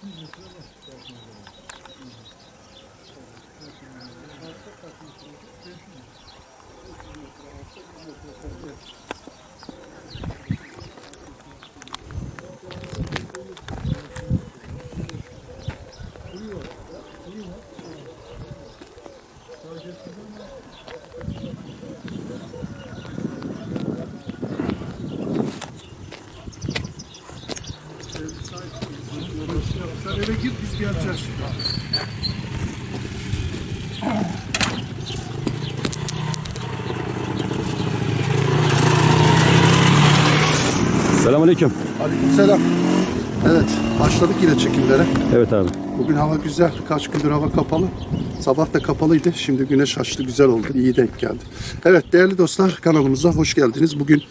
Sen geleceğiz şimdi. Selamünaleyküm. Aleykümselam. Evet, başladık yine çekimlere. Evet abi. Bugün hava güzel. Kaç gündür hava kapalı. Sabah da kapalıydı. Şimdi güneş açtı. Güzel oldu. İyi denk geldi. Evet değerli dostlar kanalımıza hoş geldiniz. Bugün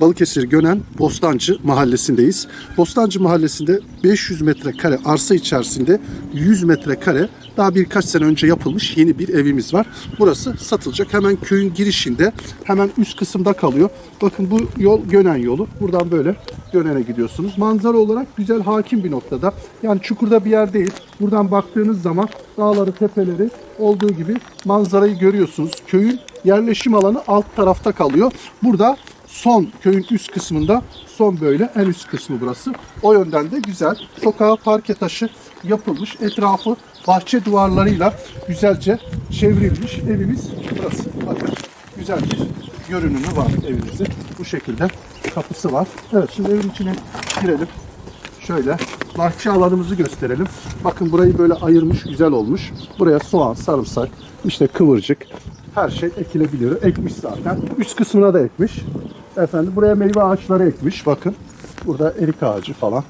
Balıkesir Gönen Bostancı mahallesindeyiz. Bostancı mahallesinde 500 metrekare arsa içerisinde 100 metrekare daha birkaç sene önce yapılmış yeni bir evimiz var. Burası satılacak. Hemen köyün girişinde hemen üst kısımda kalıyor. Bakın bu yol Gönen yolu. Buradan böyle Gönen'e gidiyorsunuz. Manzara olarak güzel hakim bir noktada. Yani çukurda bir yer değil. Buradan baktığınız zaman dağları, tepeleri olduğu gibi manzarayı görüyorsunuz. Köyün yerleşim alanı alt tarafta kalıyor. Burada son köyün üst kısmında son böyle en üst kısmı burası. O yönden de güzel. Sokağa parke taşı yapılmış. Etrafı bahçe duvarlarıyla güzelce çevrilmiş evimiz burası. Bakın güzel bir görünümü var evimizin. Bu şekilde kapısı var. Evet şimdi evin içine girelim. Şöyle bahçe alanımızı gösterelim. Bakın burayı böyle ayırmış, güzel olmuş. Buraya soğan, sarımsak, işte kıvırcık her şey ekilebilir. Ekmiş zaten. Üst kısmına da ekmiş. Efendim buraya meyve ağaçları ekmiş. Bakın burada erik ağacı falan.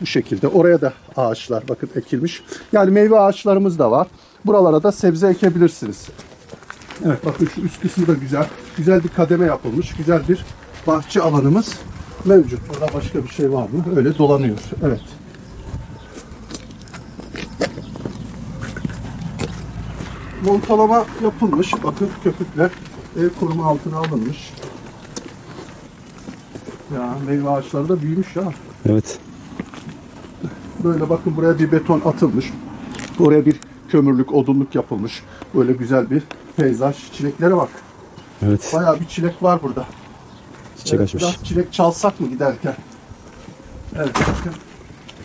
Bu şekilde. Oraya da ağaçlar bakın ekilmiş. Yani meyve ağaçlarımız da var. Buralara da sebze ekebilirsiniz. Evet bakın şu üst kısmı da güzel. Güzel bir kademe yapılmış. Güzel bir bahçe alanımız mevcut. Burada başka bir şey var mı? Öyle dolanıyor. Evet. Montalama yapılmış. Bakın köpükler ev koruma altına alınmış. Ya meyve ağaçları da büyümüş ya. Evet. Böyle bakın buraya bir beton atılmış. Oraya bir kömürlük, odunluk yapılmış. Böyle güzel bir peyzaj. Çileklere bak. Evet. Bayağı bir çilek var burada. Çiçek Evet, açmış. Biraz çilek çalsak mı giderken? Evet bakın.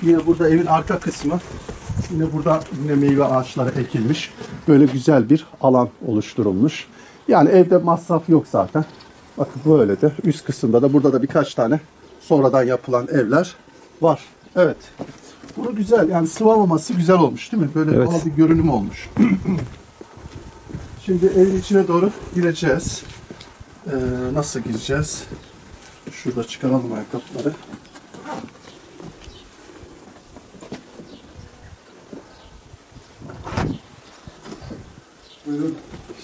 Yine burada evin arka kısmı. Yine burada yine meyve ağaçları ekilmiş. Böyle güzel bir alan oluşturulmuş. Yani evde masraf yok zaten. Bakın böyle de üst kısımda da burada da birkaç tane sonradan yapılan evler var. Evet. Bunu güzel yani sıvamaması güzel olmuş değil mi? Böyle Evet. doğal bir görünüm olmuş. Şimdi evin içine doğru gireceğiz. Ee, nasıl gireceğiz? Şurada çıkaralım ayakkabıları. Buyurun.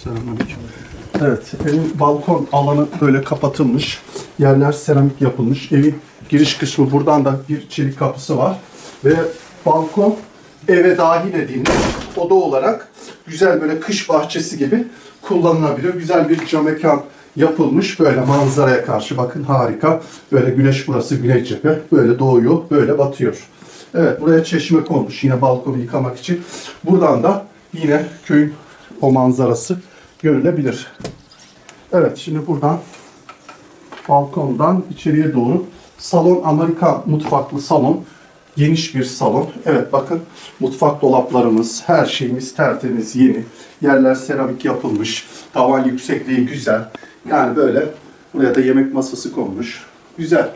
Selamünaleyküm. Evet, evin balkon alanı böyle kapatılmış. Yerler seramik yapılmış. Evin giriş kısmı buradan da bir çelik kapısı var. Ve balkon eve dahil edilmiş oda olarak güzel böyle kış bahçesi gibi kullanılabilir. Güzel bir cam mekan yapılmış böyle manzaraya karşı bakın harika. Böyle güneş burası güney cephe. Böyle doğuyor, böyle batıyor. Evet buraya çeşme konmuş yine balkonu yıkamak için. Buradan da yine köyün o manzarası görülebilir. Evet şimdi buradan balkondan içeriye doğru salon Amerika mutfaklı salon. Geniş bir salon. Evet bakın mutfak dolaplarımız, her şeyimiz tertemiz, yeni. Yerler seramik yapılmış. Tavan yüksekliği güzel. Yani böyle buraya da yemek masası konmuş. Güzel.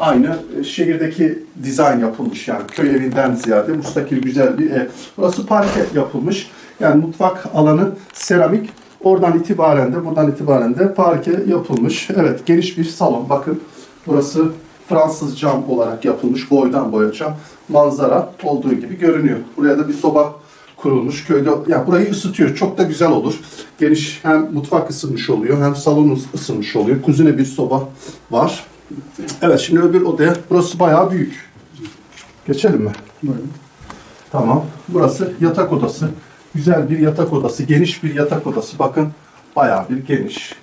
Aynı e, şehirdeki dizayn yapılmış yani köy evinden ziyade müstakil güzel bir ev. Burası parke yapılmış. Yani mutfak alanı seramik. Oradan itibaren de buradan itibaren de parke yapılmış. Evet geniş bir salon. Bakın burası Fransız cam olarak yapılmış. Boydan boya cam. Manzara olduğu gibi görünüyor. Buraya da bir soba kurulmuş. Köyde yani burayı ısıtıyor. Çok da güzel olur. Geniş hem mutfak ısınmış oluyor hem salon ısınmış oluyor. Kuzine bir soba var. Evet şimdi öbür odaya. Burası bayağı büyük. Geçelim mi? Tamam. Burası yatak odası. Güzel bir yatak odası. Geniş bir yatak odası. Bakın bayağı bir geniş.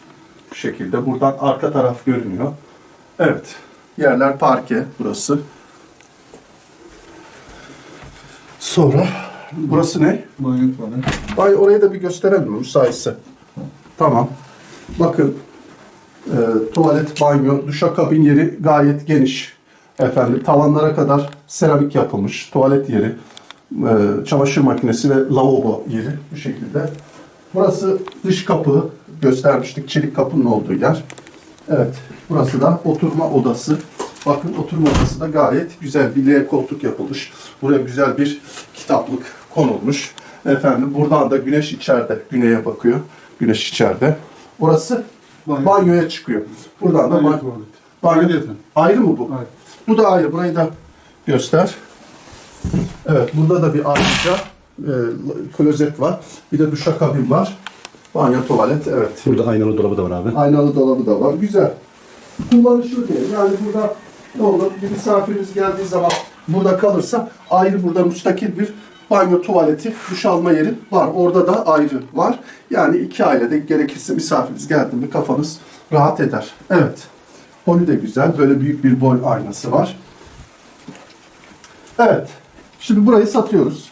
Bu şekilde. Buradan arka taraf görünüyor. Evet. Yerler parke burası. Sonra burası ne? Banyo tuvalet. Ay orayı da bir gösterelim müsaitse? Tamam. Bakın e, tuvalet, banyo, duşakabin yeri gayet geniş. Efendim tavanlara kadar seramik yapılmış. Tuvalet yeri, e, çamaşır makinesi ve lavabo yeri bu şekilde. Burası dış kapı göstermiştik. Çelik kapının olduğu yer. Evet. Burası da oturma odası. Bakın oturma odası da gayet güzel bir L koltuk yapılmış. Buraya güzel bir kitaplık konulmuş. Efendim buradan da güneş içeride. Güneye bakıyor. Güneş içeride. Orası Banyo. banyoya çıkıyor. Buradan da Banyo banyo. banyo. Ayrı mı bu? Ayrı. Bu da ayrı. Burayı da göster. Evet. Burada da bir ayrıca e, klozet var. Bir de duşakabin var. Banyo, tuvalet. Evet. Burada aynalı dolabı da var abi. Aynalı dolabı da var. Güzel. Kullanışlı değil. Yani burada ne olur bir misafirimiz geldiği zaman burada kalırsa ayrı burada müstakil bir banyo, tuvaleti, duş alma yeri var. Orada da ayrı var. Yani iki ailede gerekirse misafiriniz geldi mi kafanız rahat eder. Evet. Boyu da güzel. Böyle büyük bir boy aynası var. Evet. Şimdi burayı satıyoruz.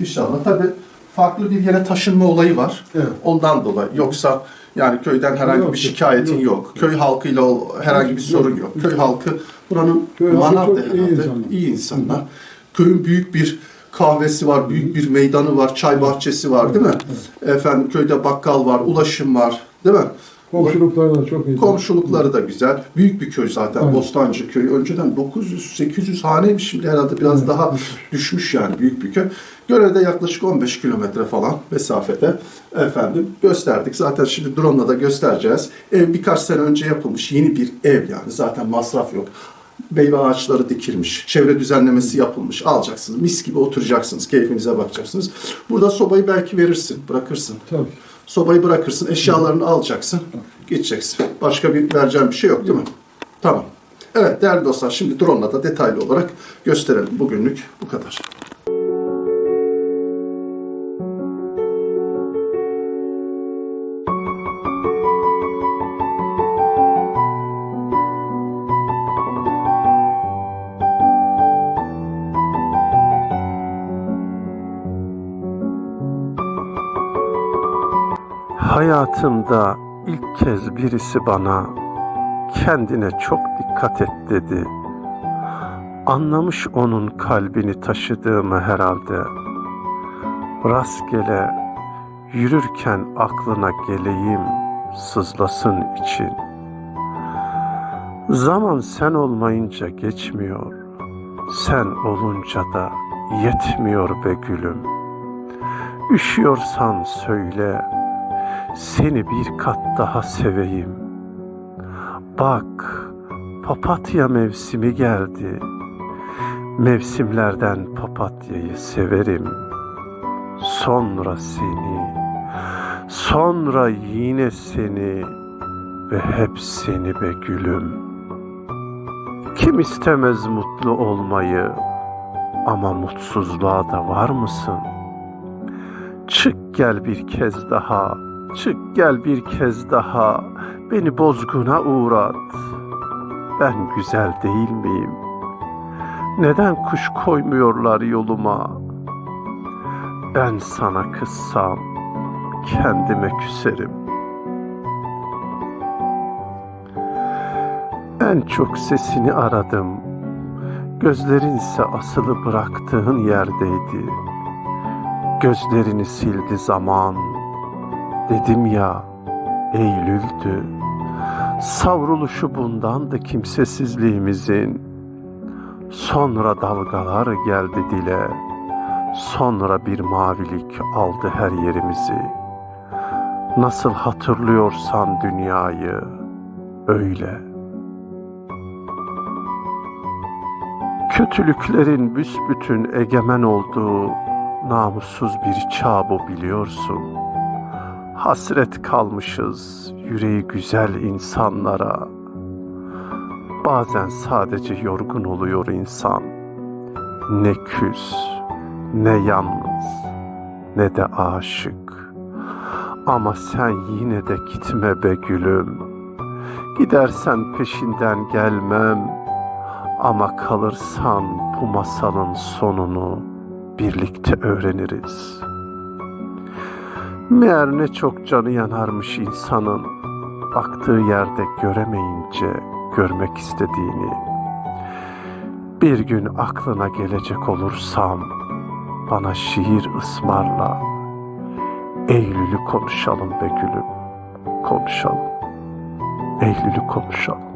İnşallah. Tabii farklı bir yere taşınma olayı var. Evet. Ondan dolayı. Yoksa yani köyden herhangi Yok, bir şikayetin yok. yok. Köy halkıyla herhangi bir Yok, sorun yok. Köy halkı buranın Köy halkı manav çok da iyi herhalde. insanlar. İyi insanlar. Köyün büyük bir kahvesi var, büyük bir meydanı var, çay bahçesi var değil mi? Efendim köyde bakkal var, ulaşım var değil mi? Komşuluklar da çok iyi. Komşulukları da güzel. Büyük bir köy zaten. Aynen. Bostancı köyü. Önceden 900-800 haneymiş. Şimdi herhalde biraz Evet, daha düşmüş. düşmüş yani büyük bir köy. Görevde yaklaşık 15 kilometre falan mesafede efendim gösterdik. Zaten şimdi drone'la da göstereceğiz. Ev birkaç sene önce yapılmış. Yeni bir ev yani. Zaten masraf yok. Meyve ağaçları dikilmiş. Çevre düzenlemesi yapılmış. Alacaksınız. Mis gibi oturacaksınız. Keyfinize bakacaksınız. Burada sobayı belki verirsin. Bırakırsın. Tabii. Sobayı bırakırsın, eşyalarını alacaksın, gideceksin. Başka bir vereceğim bir şey yok değil mi? Tamam. Evet değerli dostlar şimdi drone'la da detaylı olarak gösterelim. Bugünlük bu kadar. Hayatımda ilk kez birisi bana kendine çok dikkat et dedi. Anlamış onun kalbini taşıdığımı herhalde. Rastgele yürürken aklına geleyim sızlasın için. Zaman sen olmayınca geçmiyor. Sen olunca da yetmiyor be gülüm. Üşüyorsan söyle, seni bir kat daha seveyim. Bak, papatya mevsimi geldi. Mevsimlerden papatyayı severim. Sonra seni, sonra yine seni ve hep seni be gülüm. Kim istemez mutlu olmayı ama mutsuzluğa da var mısın? Çık gel bir kez daha, çık gel bir kez daha, beni bozguna uğrat. Ben güzel değil miyim? Neden kuş koymuyorlar yoluma? Ben sana kızsam kendime küserim. En çok sesini aradım. Gözlerinse asılı bıraktığın yerdeydi. Gözlerini sildi zaman. Dedim ya, Eylül'dü. Savruluşu bundandı kimsesizliğimizin. Sonra dalgalar geldi dile. Sonra bir mavilik aldı her yerimizi. Nasıl hatırlıyorsan dünyayı, öyle. Kötülüklerin büsbütün egemen olduğu namussuz bir çağ bu biliyorsun. Hasret kalmışız yüreği güzel insanlara. Bazen sadece yorgun oluyor insan. Ne küs, ne yalnız, ne de aşık. Ama sen yine de gitme be gülüm. Gidersen peşinden gelmem. Ama kalırsan bu masalın sonunu birlikte öğreniriz. Meğer ne çok canı yanarmış insanın baktığı yerde göremeyince görmek istediğini. Bir gün aklına gelecek olursam bana şiir ısmarla. Eylül'ü konuşalım be gülüm, konuşalım. Eylül'ü konuşalım.